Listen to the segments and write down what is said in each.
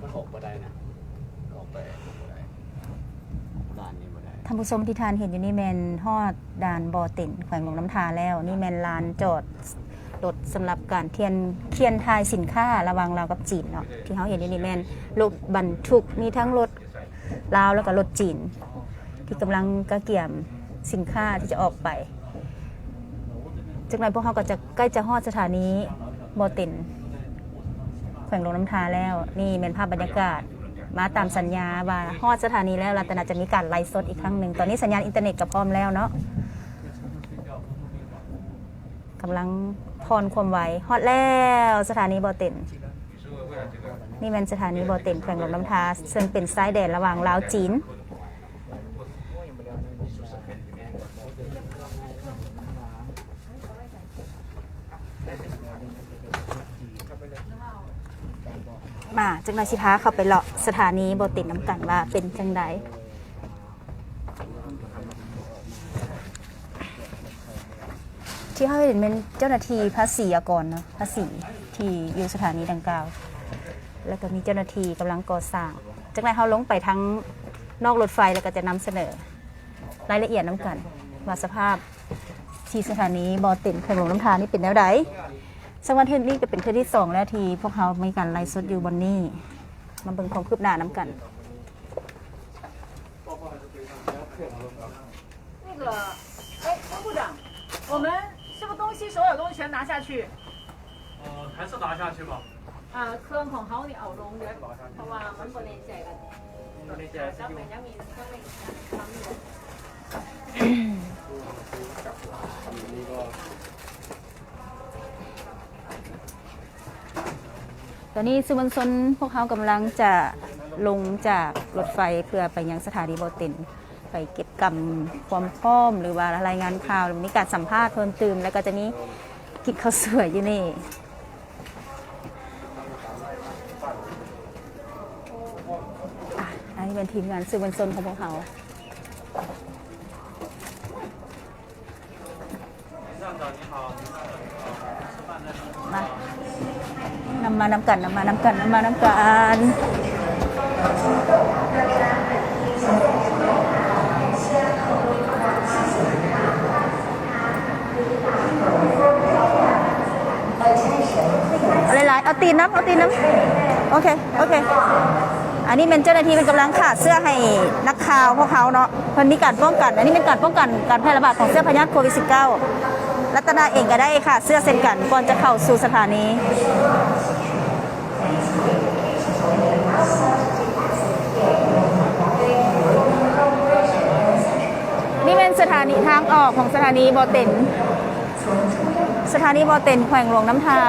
มันออกมาได้นะออกไปออกบ่ได้ด่านนี้มาได้ท่านผู้ชมที่ทานเห็นอยู่นี่แมนฮอดด่านบอต็นแขวงหลวงน้ำทาแล้ว นี่แมนลานจอดรถสำหรับการเทียนเทียนทายสินค้าระหวังลาวกับจีนเนาะที่เขาเห็นอยู่นี่แมนรถบรรทุกมีทั้งรถลาวแล้วก็รถจีน ที่กำลังกระเกี่ยมสินค้าที่จะออกไปจากนั้นพวกเขาก็จะใกล้จะฮอดสถานีบอต็น แขวงหลวงน้ำทาแล้ว นี่เป็นภาพบรรยากาศ มาตามสัญญาว่าฮอดสถานีแล้วรัตนาจะมีการไลฟ์สดอีกครั้งหนึ่งตอนนี้สัญญาณอินเทอร์เน็ตก็พร้อมแล้วเนาะกำลังพรความไวฮอดแล้วสถานีบอเต็นนี่เป็นสถานีบอเต็นแขวงหลวงน้ำทาซึ่งเป็นสายแดนระหว่างลาวจีน มาจังไรสิพาเข้าไปเลาะสถานีบอติดน้ำกันว่าเป็นจังไดที่เขาเห็นเป็นเจ้าหน้าที่ภาษีอากรเนาะภาษีที่อยู่สถานีดังกล่าว แล้วก็มีเจ้าหน้าที่กำลังก่อสร้างจากนั้นเขาลงไปทั้งนอกรถไฟแล้วก็จะนำเสนอรายละเอียดน้ำกันว่าสภาพที่สถานีบอตินขวงหลวงน้ำทานี่เป็นแนวใด สักวันเทนนี่ก็เป็นคืนที่สองแล้วที่พวกเขามีการไลฟ์สดอยู่บนนี่มาเบิ่งความคืบหน้าน้ำกัน 那个，哎，张部长，我们是不是东西所有东西全拿下去？呃，还是拿下去吧。啊，เครื่องของเขาเนี่ยเอาลงเลยเพราะว่ามันบริแจกกันแล้วเป็นยังมีเครื่องไม่ท ตอนนี้สื่อมวลชนพวกเขากำลังจะลงจากรถไฟเพื่อไปยังสถานีโบติน ไปเก็บกำความพร้อมหรือว่ารายงานข่าวหรือมีการสัมภาษณ์เพิ่มเติมแล้วก็จะมีกิจข้าวสวยอยู่นี่อะอันนี้เป็นทีมงานสื่อมวลชนของพวกเขาำมาน้ำกันนำมาน้ำกันนำมาน้ำกันเอาหลายๆเอาตีนน้ำเอาตีนน้ำโอเค โอเค อันนี้เป็นเจ้าหน้าที่เป็นกำลังขาดเสื้อให้นักข่าวพวกเขาเนาะเพิ่นมีการป้องกัน อันนี้เป็นการป้องกันการแพร่ระบาดของเสื้อพยาธิโควิด -19 รัตนาเองก็ได้ค่ะ เสื้อเซ็นกันก่อนจะเข้าสู่สถานี นี่เป็น สถานีทางออกของสถานีบอเต็น สถานีบอเต็นแขวงหลวงน้ำทา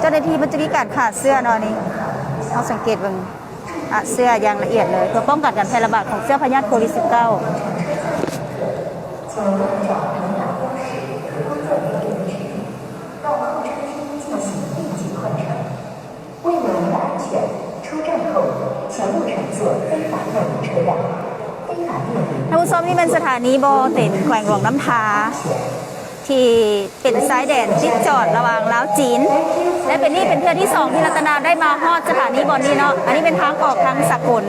เจ้าหน้าที่มันจะมีการขาดเสื้อนอะนี่เอาสังเกตบิ่งอะเสื้ออย่างละเอียดเลยเพื่อป้องกันการแพร่ระบาดของเสื้อพยาธิโควิด -19 ท่านผู้ชมนี่เป็นสถานีโบเต็นแขวงหลวงน้ำทาที่เป็นซ้ายแดนติดจอดระหว่างลาวจีน และเป็นนี่เป็นเทือที่สองที่รัตนาได้มาฮอดสถานีบอนนี้เนาะอันนี้เป็นทางออกทางสกุล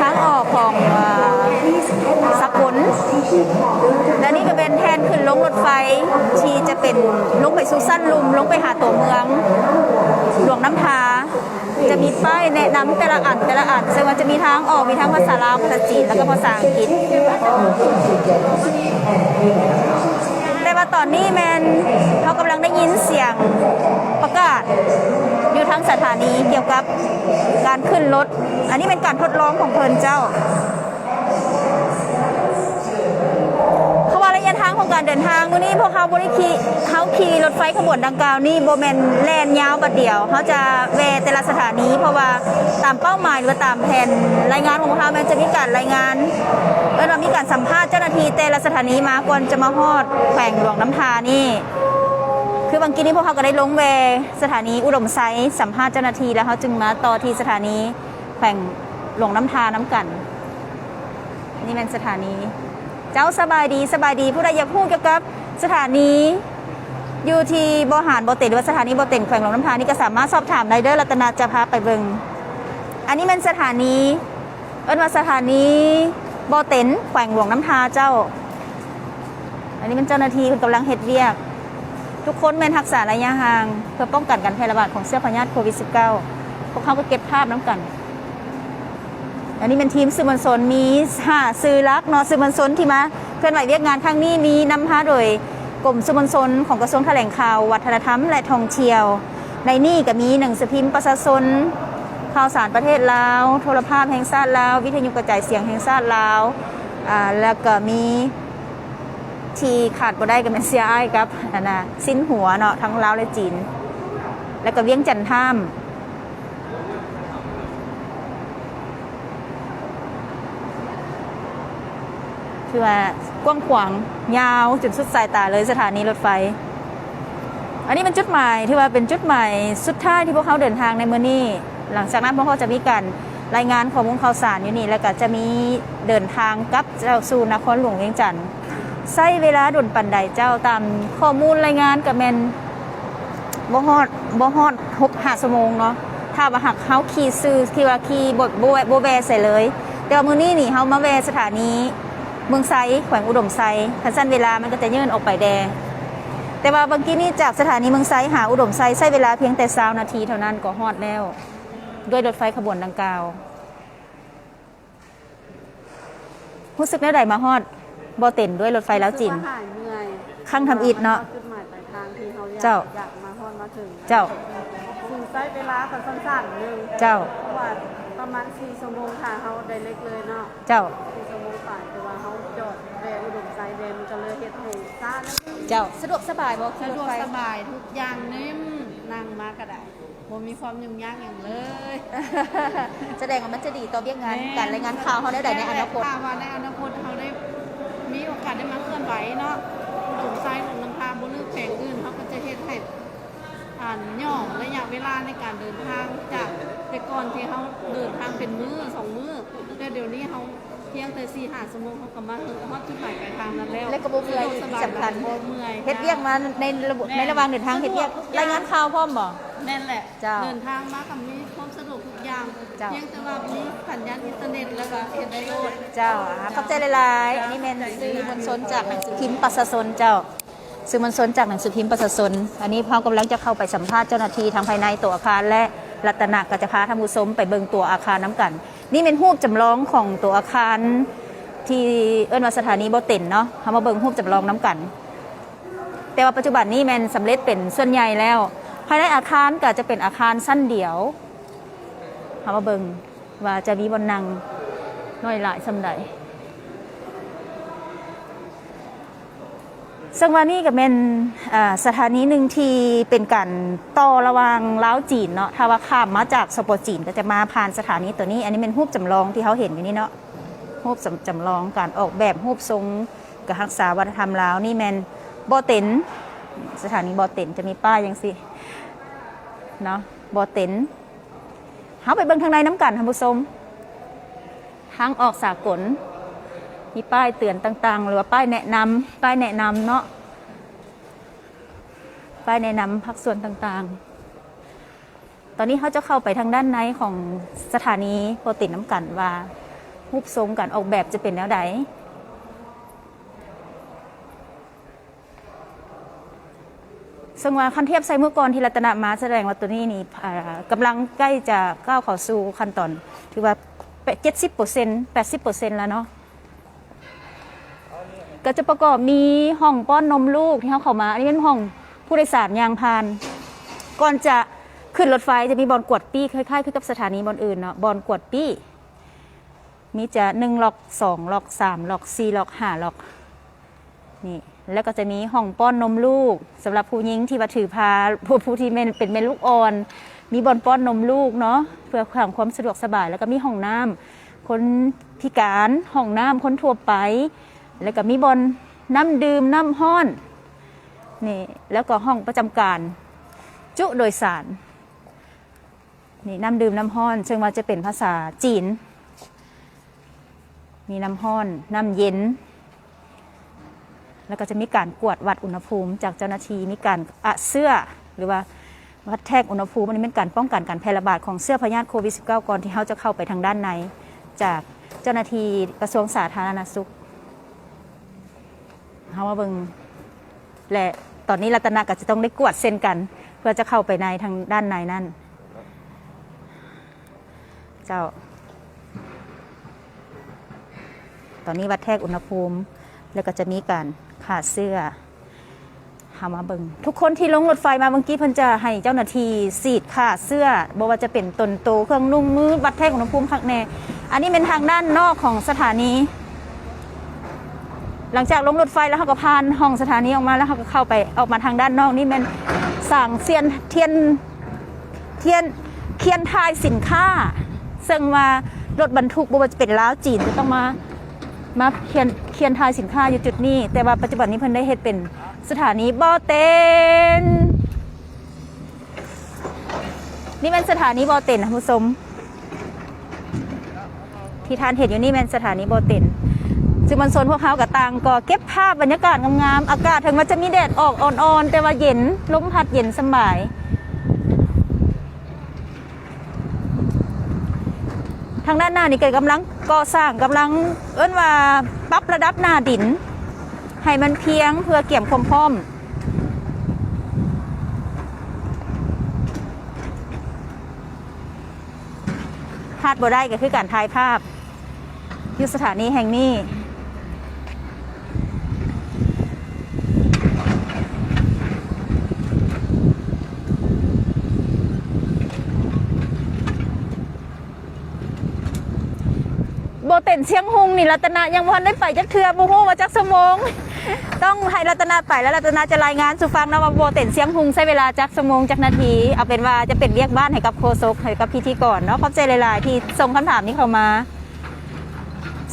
ทางออกของเอ่อสกุลและนี่ก็เป็นแทนขึ้นลงรถไฟที่จะเป็นลงไปสุสั้นลุมลงไปหาตัวเมืองหลวงน้ำทา จะมีป้ายแนะนำแต่ละอันแต่ละอันซึ่งมันจะมีทางออกมีทั้งภาษาลาวภาษาจีนแล้วก็ภาษาอังกฤษแต่ว่าตอนนี้แมนเขากำลังได้ยินเสียงประกาศอยู่ทั้งสถานีเกี่ยวกับการขึ้นรถ อันนี้เป็นการทดลองของเพลินเจ้า การเดินทางวันนี้พวกเขาบริขีเขาขี่รถไฟขบวนดังกล่าวนี่โบแมนแลนยาวบัดเดียวเขาจะแวแต่ละสถานีเพราะว่าตามเป้าหมายหรือตามแผนรายงานของพวกเขามันจะมีการรายงานเออเรามีการสัมภาษณ์เจ้าหน้าที่แต่ละสถานีมาก่อนจะมาฮอดแขวงหลวงน้ำทานี่คือบางทีนี้พวกเขาก็ได้ลงแวสถานีอุดมไซต์สัมภาษณ์เจ้าหน้าที่แล้วเขาจึงมาต่อที่สถานีแขวงหลวงน้ำทาน้ำกัน นี่เป็นสถานี เจ้าสบายดีสบายดีผู้ใดอยากพูดเกี่ยวกับสถานีอยู่ที่บหารบเต็นหรือว่าสถานีบเต็นแขวงหลวงน้ำพานี่ก็สามารถสอบถามได้เด้อรัตนาจะพาไปเบิงอันนี้มันสถานีเอิ้นว่าสถานีบเต็นแขวงหลวงน้ำพาเจ้า อันนี้เป็นเจ้าหน้าที่คุณกำลังเฮ็ดเวียก ทุกคนแม่นรักษาระยะห่าง เพื่อป้องกันการแพร่ระบาดของเชื้อพยาธิโควิด -19 พวกเขาก็เก็บภาพน้ำกัน อันนี้เป็นทีมสื่อมวลชนมีห้าสื่อรักเนาะสื่อมวลชนที่มาเคลื่อนไหวเวียกงานครั้งนี้มีนำพาโดยกรมสื่อมวลชนของกระทรวงแถลงข่าว วัฒนธรรม และท่องเที่ยว ในนี่ก็มีหนังสือพิมพ์ประชาชนข่าวสารประเทศลาว โทรภาพแห่งชาติลาว วิทยุกระจายเสียงแห่งชาติลาวอ่าแล้วก็มีทีขาดบ่ได้ก็เป็นเซียไอครับอันน่ะสิ้นหัวเนาะทั้งลาวและจีน แล้วก็เวียงจันทน์ท่าม คือว่ากว้างขวางยาวจนสุดสายตาเลยสถานีรถไฟ อันนี้เป็นจุดหมายที่ว่าเป็นจุดหมายสุดท้ายที่พวกเขาเดินทางในเมื่อนี้ หลังจากนั้นพวกเขาจะมีการรายงานข้อมูลข่าวสารอยู่นี่ แล้วก็จะมีเดินทางกลับเจ้าสู่นครหลวงเวียงจันทน์ใช้เวลาดุนปันใดเจ้าตามข้อมูลรายงานกับแมนบ่ฮอดบ่ฮอดหกห้าชั่วโมงเนาะถ้าว่าหักเฮาขี่ซื้อที่ว่าขี่บดโบแวโบแวใส่เลยแต่ว่ามื้อนี้นี่เฮามาแวสถานี เมืองไซแขวงอุดมไซคันสั้นเวลามันก็จะยื่นออกไปแดง แต่ว่าบางกี้นี่จากสถานีเมืองไซหาอุดมไซใช้เวลาเพียงแต่ซาวนาทีเท่านั้นก็ฮอดแล้ว ด้วยรถไฟขบวนดังกล่าวรู้สึกแนวใดมาฮอดบอเต็นด้วยรถไฟแล้วจินรู้สึกว่าหายเหนื่อยข้างทำอิฐเนาะจุดหมายปลายทางที่เขาอยากเจ้าอยากมาฮอนมาถึงเจ้าถึงใช้เวลากันสั้นๆหนึงเจ้าเพราะว่าประมาณ4ชั่วโมงค่ะเขาได้เล็กเลยเนาะเจ้า นมันก็เลยเฮ็ดให้ซ่าแล้วเจ้าสะดวกสบายบ่สะดวกสบายทุกอย่างนิ่มนั่งมาก็ได้บ่มีความยุ่งยากอย่างเลยแสดงว่ามันจะดีต่อเบี้ยงงานการรายงานข่าวเขาได้ใดในอนาคตถ้ว่าในอนาคตเขาได้มีโอกาสได้มาเคลื่อนไหวเนาะหลงซ้ายหลงน้ำพาบนเลือกแผงอื่นเขาก็จะเฮ็ดให้อ่านย่อระยะเวลาในการเดินทางจากแต่ก่อนที่เขาเดินทางเป็นมื้อสองมื้อแต่เดี๋ยวนี้เขา เพียงแต่สี่ห้าชั่วโมงเขาก็มาถึงฮอดจุดหมายปลายทางนั้นแล้วและก็บ่เมื่อยสะดวกสบายสำคัญบ่เมื่อยเฮ็ดเบี้ยงมาในระบบในระหว่างเดินทางเฮ็ดเบี้ยงรายงานข่าวพร้อมบ่แน่นแหละเจ้าเดินทางมากับมีความสะดวกทุกอย่างเจ้าเพียงแต่ว่ามีสัญญาณอินเทอร์เน็ตแล้วก็เห็นได้โลดเจ้าอะขอบใจหลายๆอันนี้เป็นสื่อมวลชนจากหนังสือพิมพ์ประชาชนเจ้าสื่อมวลชนจากหนังสือพิมพ์ประชาชนอันนี้เขากำลังจะเข้าไปสัมภาษณ์เจ้าหน้าที่ทางภายในตัวอาคารและรัตนกจะพาท่านผู้ชมไปเบิ่งตัวอาคารน้ำกัน นี่เป็นรูปจำลองของตัวอาคารที่เอิ้นว่าสถานีบ่เต็นเนาะเขามาเบิ่งรูปจำลองน้ำกัน แต่ว่าปัจจุบันนี้แมันสำเร็จเป็นส่วนใหญ่แล้ว ภายในอาคารก็จะเป็นอาคารสั้นเดียวเขามาเบิ่งว่าจะมีบนนังน้อยหลายสำใด ซึ่งว่านี่ก็เป็นสถานีหนึ่งที่เป็นการต่อระว่างลาวจีนเนาะถ้าว่าข้ามมาจากสปปจีนก็จะมาผ่านสถานีตัวนี้ อันนี้เป็นรูปจำลองที่เขาเห็นอยู่นี่เนาะรูปจำจำลองการออกแบบรูปทรงกับรักษาวัฒนธรรมลาวนี่แมนบอเต็นสถานีบอเต็นจะมีป้ายยังสิเนาะบอเต็นเขาไปเบิ่งทางในน้ำกันท่านผู้ชมทางออกสากล มีป้ายเตือนต่างๆ หรือว่าป้ายแนะนำป้ายแนะนำเนาะป้ายแนะนำภาคส่วนต่างๆ ตอนนี้เขาจะเข้าไปทางด้านในของสถานีโปรตินน้ำกันว่ารูปทรงการออกแบบจะเป็นแนวใดซึ่งว่าคันเทียบไซเมื่อก่อนที่รัตนามาแสดงว่าตัวนี้นี่กำลังใกล้จะก้าวเข้าสู่ขั้นตอน ถือว่าเจ็ดสิบเปอร์เซ็นต์แปดสิบเปอร์เซ็นต์แล้วเนาะ ก็จะประกอบมีห้องป้อนนมลูกที่เขาเข้ามา อันนี้เป็นห้องผู้โดยสารยางพาน ก่อนจะขึ้นรถไฟจะมีบอลกวดปี้คล้ายๆคือกับสถานีบอลอื่นเนาะบอลกวดปี้มีจะหนึ่งล็อกสองล็อกสามล็อกสี่ล็อกห้าล็อกนี่แล้วก็จะมีห้องป้อนนมลูกสำหรับผู้หญิงที่ว่าถือพาผู้ผู้ที่เป็นเป็นแม่ลูกอ่อน มีบอลป้อนนมลูกเนาะเพื่อความความสะดวกสบายแล้วก็มีห้องน้ำคนพิการห้องน้ำคนทั่วไป แล้วก็มีบอลน้ำดื่มน้ำห้อนนี่แล้วก็ห้องประจำการ จุโดยสารนี่น้ำดื่มน้ำห้อนซึ่งว่าจะเป็นภาษาจีน มีน้ำห้อนน้ำเย็น แล้วก็จะมีการกวดวัดอุณหภูมิ จากเจ้าหน้าที่มีการอะเสื้อหรือว่าวัดแทกอุณหภูมิอันเป็นการป้องกันการแพร่ระบาดของเสื้อพยาธิโควิด -19 ก่อนที่เขาจะเข้าไปทางด้านใน จากเจ้าหน้าที่กระทรวงสาธารณสุข เขามาเบิงและตอนนี้รัตนาก็จะต้องได้กวดเส้นกัน เพื่อจะเข้าไปในทางด้านในนั่น เจ้า ตอนนี้วัดแทกอุณหภูมิ แล้วก็จะมีการขาดเสื้อหามาเบิงทุกคนที่ลงรถไฟมาเมื่อกี้เพิ่นจะให้เจ้าหน้าที่สีดขาดเสื้อบอกว่าจะเป็นตนโตเครื่องนุ่งมือวัดแทกอุณหภูมิคักแน่อันนี้เป็นทางด้านนอกของสถานี หลังจากลงรถไฟแล้วเขาก็ผ่านห้องสถานีออกมาแล้วเขาก็เข้าไปออกมาทางด้านนอกนี่มันสั่งเซียนเทียนเทียนเคียนทายสินค้า ซึ่งว่ารถบรรทุกบ่ว่าจะเป็นล้าวจีนจะต้องมามาเคียนเคียนทายสินค้าอยู่จุดนี้ แต่ว่าปัจจุบันนี้เพิ่นได้เฮ็ดเป็นสถานีบ่อเต็นนี่เป็นสถานีบ่อเต็นนะผู้ชมที่ทานเห็นอยู่นี่เป็นสถานีบ่อเต็น ซึ่งมันโซนพวกเขากับต่างก็เก็บภาพบรรยากาศงามๆอากาศถึงมันจะมีแดดออกอ่อนๆ แต่ว่าเย็นลมพัดเย็นสบายทางด้านหน้านี่เกิดกำลังก่อสร้างกำลังเอิ้นว่าปรับระดับหน้าดิน ให้มันเพียงเพื่อเกี่ยมความพร้อมพลาดบ่ได้ก็คือการถ่ายภาพยู่สถานีแห่งนี้ นเชียงหุงนี่รัตนายังวันได้ไปจักเทือบูฮู้มาจักสมง ต้องให้รัตนาไปแล้วรัตนาจะรายงานสู่ฟังนะว่าโบเต็นเชียงหุงใช้เวลาจักสมงจักนาทีเอาเป็นว่าจะเป็นเรียกบ้านให้กับโคศกให้กับพิธีกรเนาะขอบใจหลาย ๆ ที่ส่งคำถามนี้เข้ามา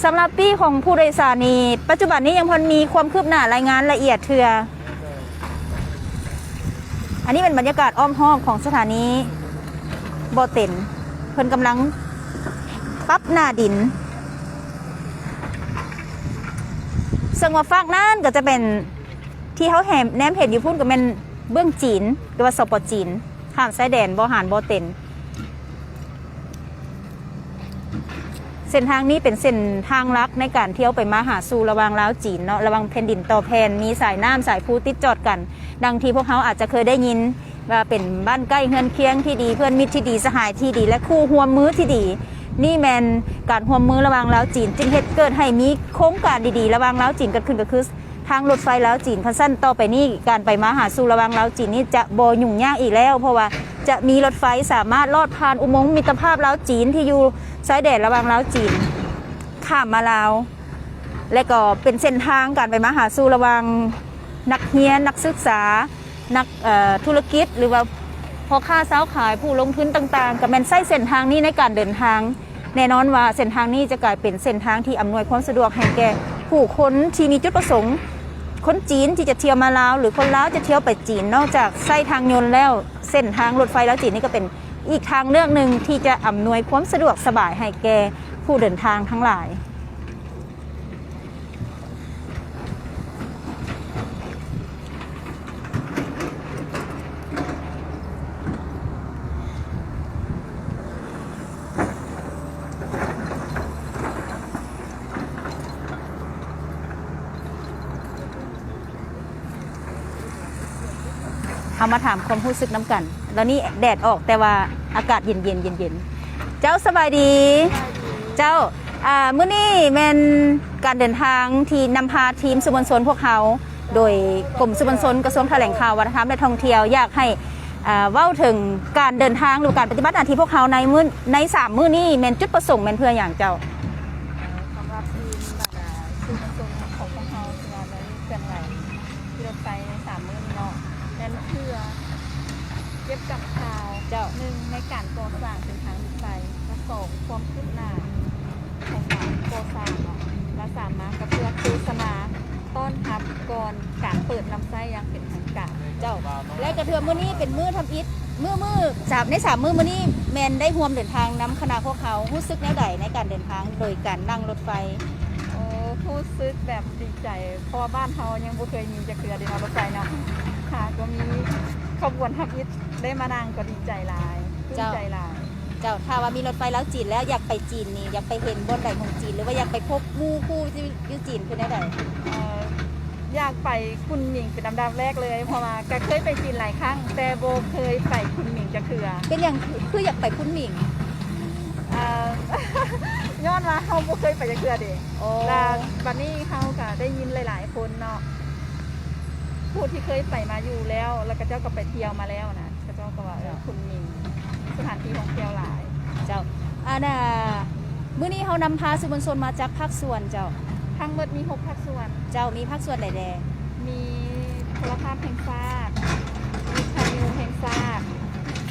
สำหรับปีของผู้โดยสารนี้ปัจจุบันนี้ยังพอมีความคืบหน้ารายงานละเอียดเทือ อันนี้เป็นบรรยากาศอ้อมห้อมของสถานีโบเต็นเพิ่นกำลังปรับหน้าดิน ซึ่งว่าฟากนั่นก็จะเป็นที่เขาแหมแนมเห็นอยู่พุ่นก็เป็นเบื้องจีนหรือว่าสปอจีนข้ามชายแดนบอหารบอเต็นเส้นทางนี้เป็นเส้นทางลักในการเที่ยวไปมาหาสู่ระวางลาวจีนเนาะระวังแผ่นดินต่อแผ่นมีสายน้ำสายภูติดจอดกัน ดังที่พวกเขาอาจจะเคยได้ยินว่าเป็นบ้านใกล้เฮือนเคียงที่ดีเพื่อนมิตรที่ดีสหายที่ดี และคู่ห่วมมือที่ดี นี่แมนการห่วมมือระหว่างลาวจีน จึงเหตุเกิดให้มีโครงการดีๆ ระหว่างลาวจีนเกิดขึ้นก็คือทางรถไฟลาวจีนพันสั้นต่อไปนี่การไปมาหาสู่ระหว่างลาวจีนนี่จะโบยุ่งยากอีกแล้ว เพราะว่าจะมีรถไฟสามารถลอดผ่านอุโมงค์มิตรภาพลาวจีนที่อยู่ชายแดนระหว่างลาวจีนข้ามมาลาว และก็เป็นเส้นทางการไปมาหาสู่ระหว่างนักเรียนนักศึกษานักธุรกิจหรือว่า พอค้าสาขายผู้ลงทุนต่างๆ กับแมนไส้เส้นทางนี้ในการเดินทาง แน่นอนว่าเส้นทางนี้จะกลายเป็นเส้นทางที่อำนวยความสะดวกให้แก่ผู้คนที่มีจุดประสงค์ คนจีนที่จะเที่ยวมาลาว หรือคนลาวจะเที่ยวไปจีน นอกจากไส้ทางยนต์แล้วเส้นทางรถไฟลาวจีนนี่ก็เป็นอีกทางเลือกหนึ่งที่จะอำนวยความสะดวกสบายให้แก่ผู้เดินทางทั้งหลาย เอามาถามความรู้สึกน้ำกัน แล้วนี่แดดออกแต่ว่าอากาศเย็นเย็นเย็นเย็นเจ้าสบายดี เจ้าอ่ามื้อนี้แมนการเดินทางที่นำพาทีมสุบนชนพวกเขา โดยกรมสุบนชนกระทรวงแถลงข่าววัฒนธรรมและท่องเที่ยวอยากให้อ่าเว้าถึงการเดินทางหรือการปฏิบัติหน้าที่พวกเขาในมื้อในสามมื้อนี้แมนจุดประสงค์แมนเพื่ออย่างเจ้า สำหรับทีมแบบอ่าทีมประชุมของพวกเราที่เราได้เคลื่อนไหวที่รถไฟในสามมื้อนี้เนาะนั่นเพื่อเก็บกับข่าว เจ้า หนึ่งในการก่อสร้างเส้นทางรถไฟและสองความคืบหน้าของการก่อสร้างเนาะและสามมาก็เพื่อโฆษณาต้อนรับ ก่อนการเปิดลำไส้อย่างเป็นทางการเจ้า และกระเทือมื้อนี้เป็นมื้อทำอิฐมื้อมื้อสามในสามมื้อมื้อนี้แมนได้ร่วมเดินทางนำคณะพวกเขารู้สึกแนวใดในการเดินทางโดยการนั่งรถไฟโอ้รู้สึกแบบดีใจเพราะว่าบ้านเฮายังบ่เคยมีจะเกลือเดียวรถไฟเนาะค่ะก็มีขบวนทับอิฐได้มานั่งก็ดีใจหลายปลื้มเจ้าใจหลายเจ้าถ้าว่ามีรถไฟแล้วจีนแล้วอยากไปจีนนี่อยากไปเห็นบนใดของจีน หรือว่าอยากไปพบหมู่คู่ที่อยู่จีนคือได้ใดเอ่ออยากไปคุณหมิงเป็นลำดับแรกเลยเพราะว่าก็เคยไปจีนหลายครั้ง แต่โบเคยไปคุณหมิงจะเคือเป็นอย่างคืออยากไปคุ้นหมิงอ่าย้อนว่าเขาบ่เคยไปจะเคือเด็โอ้แล้วบัดนี้เขาก็ได้ยินหลาย ๆ คนเนาะผู้ที่เคยไปมาอยู่แล้ว แล้วก็เจ้าก็ไปเที่ยวมาแล้วนะก็เจ้าก็ว่าเออคุณหมิงสถานที่ท่องเที่ยวหลาย เจ้าอันน่ะมื้อนี้เฮานำพาสื่อมวลชนมาจากภาคส่วนเจ้า ทั้งหมดมีหกภาคส่วน เจ้ามีภาคส่วนใดแดมีโทรภาพแห่งชาติมีคานิวแห่งชาติ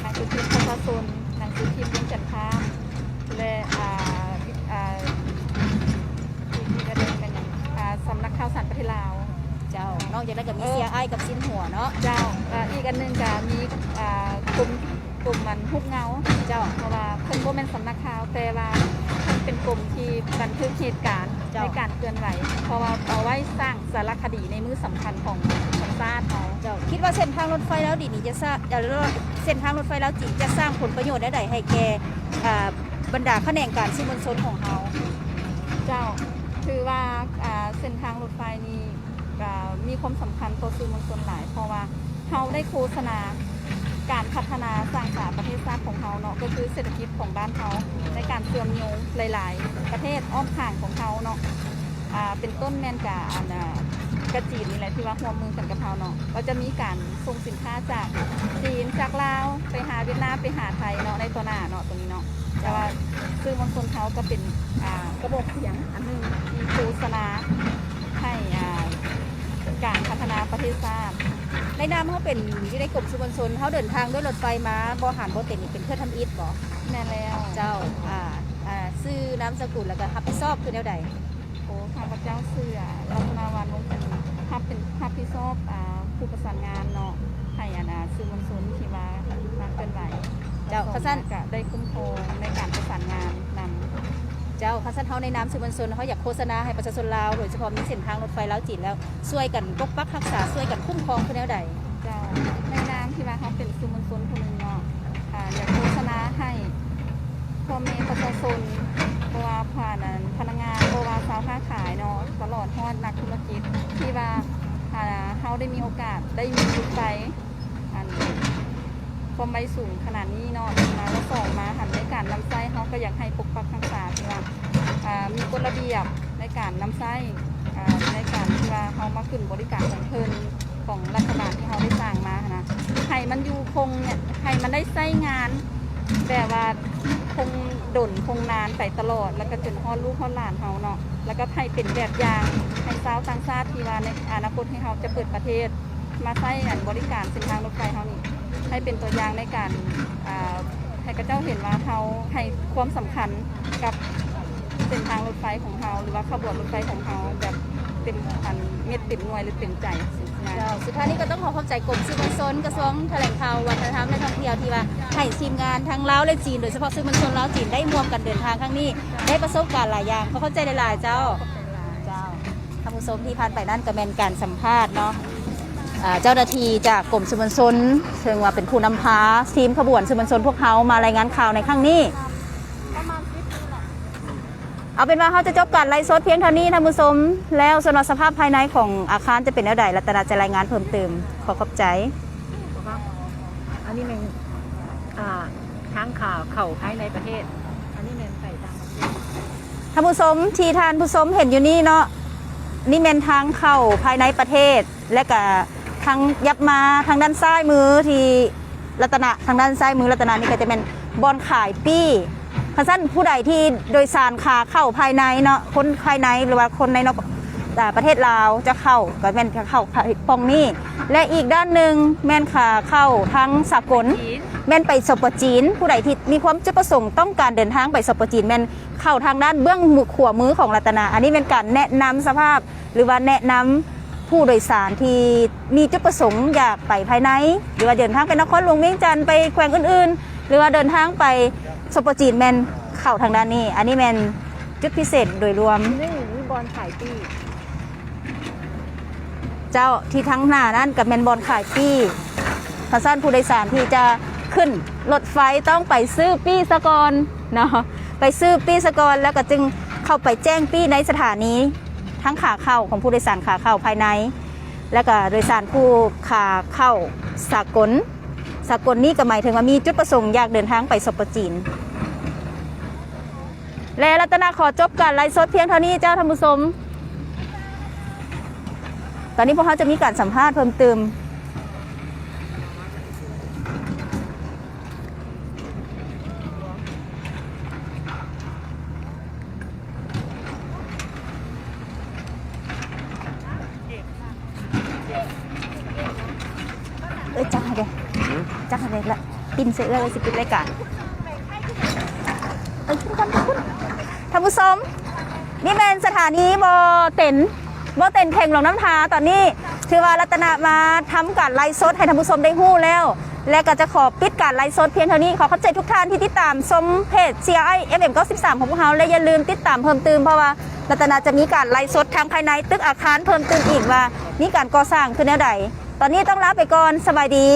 หนังสือพิมพ์ประชาชนหนังสือพิมพ์เรื่องจันทามและอ่าอ่าอีกอีกอันหนึงเป็นอย่างอ่าสำนักข่าวสารประเทศลาว เจ้านอกจากนั้นก็มีเสียไอ้ายกับสิ้นหัวเนาะ เจ้าอ่าอีกอันหนึงก็มีอ่ากลุ่มกลุ่มมันฮุบเงา เจ้าเพราะว่าเพิ่นบ่แม่นสำนักข่าวแต่ว่า เพิ่นเป็นกลุ่มที่บันทึกเหตุการณ์เจ้าในการเคลื่อนไหว เพราะว่าเอาไว้สร้างสารคดีในมือสำคัญของของชาติเขาเจ้าคิดว่าเส้นทางรถไฟแล้วดีนี้จะสร้างเดี๋ยวเส้นทางรถไฟแล้วจีนจะสร้างผลประโยชน์ได้ใดให้แก่อ่าบรรดาแขนงการสื่อมวลชนของเฮาเจ้าคือว่าอ่าเส้นทางรถไฟนี้อ่ามีความสำคัญต่อสื่อมวลชนหลาย เพราะว่าเขาได้โฆษณา การพัฒนาสร้างสรรค์ประเทศชาติของเขาเนาะก็คือเศรษฐกิจของบ้านเขาในการเชื่อมโยงหลาย ๆ ประเทศอ้อมข้างของเขาเนาะอ่าเป็นต้นแมนกาอันกระจีนนี่แหละที่ว่าหัวมือกันกับเขาเนาะก็จะมีการส่งสินค้าจากจีนจากลาวไปหาเวียดนามไปหาไทยเนาะในตัวหน้าเนาะตรงนี้เนาะแต่ว่าซึ่งบางคนเขาก็เป็นกระบอกเสียงอันหนึงที่โฆษณาให้ การพัฒนาประเทศชาติในนามเขาเป็นอยู่ในกลุ่มสื่อมวลชนเขาเดินทางด้วยรถไฟมาบ่หารบ่เต็มนี่เป็นเพื่อทำอิฐบ่แม่นแล้วเจ้าอ่าอ่าชื่อนามสกุลแล้วก็รับผิดชอบคือแนวใดโอ้ข้าพเจ้าเสือรัตนาวันวงศ์เป็นทับเป็นทับพิซอบอ่าผู้ประสานงานเนาะให้อานาสื่อมวลชนที่มามาเคลื่อนไหวเจ้าเขาสั้นก็ได้คุ้มครองในการประสานงานนำ เจ้าคันเฮาในนามสื่อมวลชนเขาอยากโฆษณาให้ประชาชนลาวโดยเฉพาะมีเส้นทางรถไฟลาวจีนแล้วช่วยกันปกปักรักษาช่วยกันคุ้มครองคือแนวใดเจ้าในนามที่ว่าเขาเป็นสื่อมวลชนคนหนึ่งเนาะอ่าอยากโฆษณาให้พ่อแม่ประชาชนเพราะว่าผ่านพนักงานเพราะว่าสาวค้าขายเนาะตลอดฮอดนักธุรกิจที่ว่าอ่าเขาได้มีโอกาสได้มีจุดไปอัน ความใบสูงขนาดนี้เนาะมาแล้วสองมาหันในการนำไส้เขาก็อยากให้ปกปักรักษาที่ว่าอ่ามีกฎระเบียบในการนำไส้อ่าในการที่ว่าเขามาขึ้นบริการของเพลินของรัฐบาลที่เขาได้สร้างมานะให้มันอยู่คงเนี่ยให้มันได้ใช้งานแต่ว่าคงดนคงนานไปตลอด แล้วก็จนฮอดลูกฮอดหลานเขาเนาะแล้วก็ให้เป็นแบบอย่างให้สาวต่างชาติที่ว่าในอนาคตที่เขาจะเปิดประเทศ มาใช้งานบริการเส้นทางรถไฟเขานี่ ให้เป็นตัวอย่างในการให้กระเจ้าเห็นว่าเขาให้ความสำคัญกับเส้นทางรถไฟของเขาหรือว่าขบวนรถไฟของเขาแบบเต็มอันเม็ดเต็มหน่วยหรือเต็มใจสุดท้ายนี้ก็ต้องขอขอบใจกรมสื่อมวลชนกระทรวงแถลงข่าววัฒนธรรมและท่องเที่ยวที่ว่าให้ทีมงานทั้งลาวและจีนโดยเฉพาะสื่อมวลชนลาวจีนได้ร่วมกันเดินทางครั้งนี้ ได้ประสบการณ์หลายอย่างเขอเข้าใจหลายๆเจ้าเจ้าท่านผู้ชมที่ผ่านไปนั่นก็เป็นการสัมภาษณ์เนาะ เจ้าหน้าที่จากกรมสื่อมวลชนเชิงว่าเป็นผู้นำพาทีมขบวนสื่อมวลชนพวกเขามารายงานข่าวในครั้งนี้ประมาณสิบปีแหละเอาเป็นว่าเขาจะจบการไลฟ์สดเพียงเท่านี้ท่านผู้ชมแล้วสำหรับสภาพภายในของอาคารจะเป็นแนวใดรัตนาจะรายงานเพิ่มเติมขอขอบใจอันนี้เป็นอ่าทางข่าวเข่าภายในประเทศ อันนี้เป็นไปต่างประเทศท่านผู้ชมที่ท่านผู้ชมเห็นอยู่นี่เนาะนี่เป็นทางเข้าภายในประเทศและก็ ทางยับมาทางด้านซ้ายมือที่รัตนะทางด้านซ้ายมือรัตนานี่ก็จะเป็นบอนขายปี้พะสั้นผู้ใดที่โดยสารขาเข้าภายในเนาะคนภายในหรือว่าคนในนอกอ่ประเทศลาวจะเข้าก็แม่นจะเข้าปองนี้และอีกด้านหนึ่งแม่นขาเข้าทางสากลแม่นไปสปจีน ผู้ใดที่มีความจุดประสงค์ต้องการเดินทางไปสปจีนแม่นเข้าทางด้านเบื้องมือขวามือของรัตนา อันนี้เป็นการแนะนำสภาพหรือว่าแนะนำ ผู้โดยสารที่มีจุดประสงค์อยากไปภายใน หรือว่าเดินทางไปนครหลวงเวียงจันทร์ไปแขวงอื่นๆ หรือว่าเดินทางไปสปจีนแมนเข้าทางด้านนี้ อันนี้แมนจุดพิเศษโดยรวมนี่มีบอลขายปี้เจ้าที่ทั้งหน้านั่นกับแมนบอลขายปี้ทาสั้นผู้โดยสารที่จะขึ้นรถไฟต้องไปซื้อปี้สกอนเนาะไปซื้อปี้สกอนแล้วก็จึงเข้าไปแจ้งปี้ในสถานี ทั้งขาเข้าของผู้โดยสารขาเข้าภายใน และก็โดยสารผู้ขาเข้าสากล สากลนี่ก็หมายถึงว่ามีจุดประสงค์อยากเดินทางไปสปปจีน และรัตนาขอจบการไลฟ์สดเพียงเท่านี้เจ้าท่านผู้ชมตอนนี้พวกเขาจะมีการสัมภาษณ์เพิ่มเติม เอ้ยจักให้เด้จักให้เด้ละปินเสือเลยสิปิดรายการเอ้ยทุกคนทุกคนท่านผู้ชมนี่เป็นสถานีบอเต็นบอเต็นแข่งลงน้ำทาตอนนี้ถือว่ารัตนามาทำการไลฟ์สดให้ท่านผู้ชมได้หู้แล้ว และก็จะขอปิดการไลฟ์สดเพียงเท่านี้ขอเข้าใจทุกท่านที่ติดตามชมเพจ CRI FM 93ของพวกเราและอย่าลืมติดตามเพิ่มเติมเพราะว่ารัตนาจะมีการไลฟ์สดทางภายในตึกอาคารเพิ่มเติมอีกว่ามีการก่อสร้างขึ้นแนวใด ตอนนี้ต้องลาไปก่อนสบายดี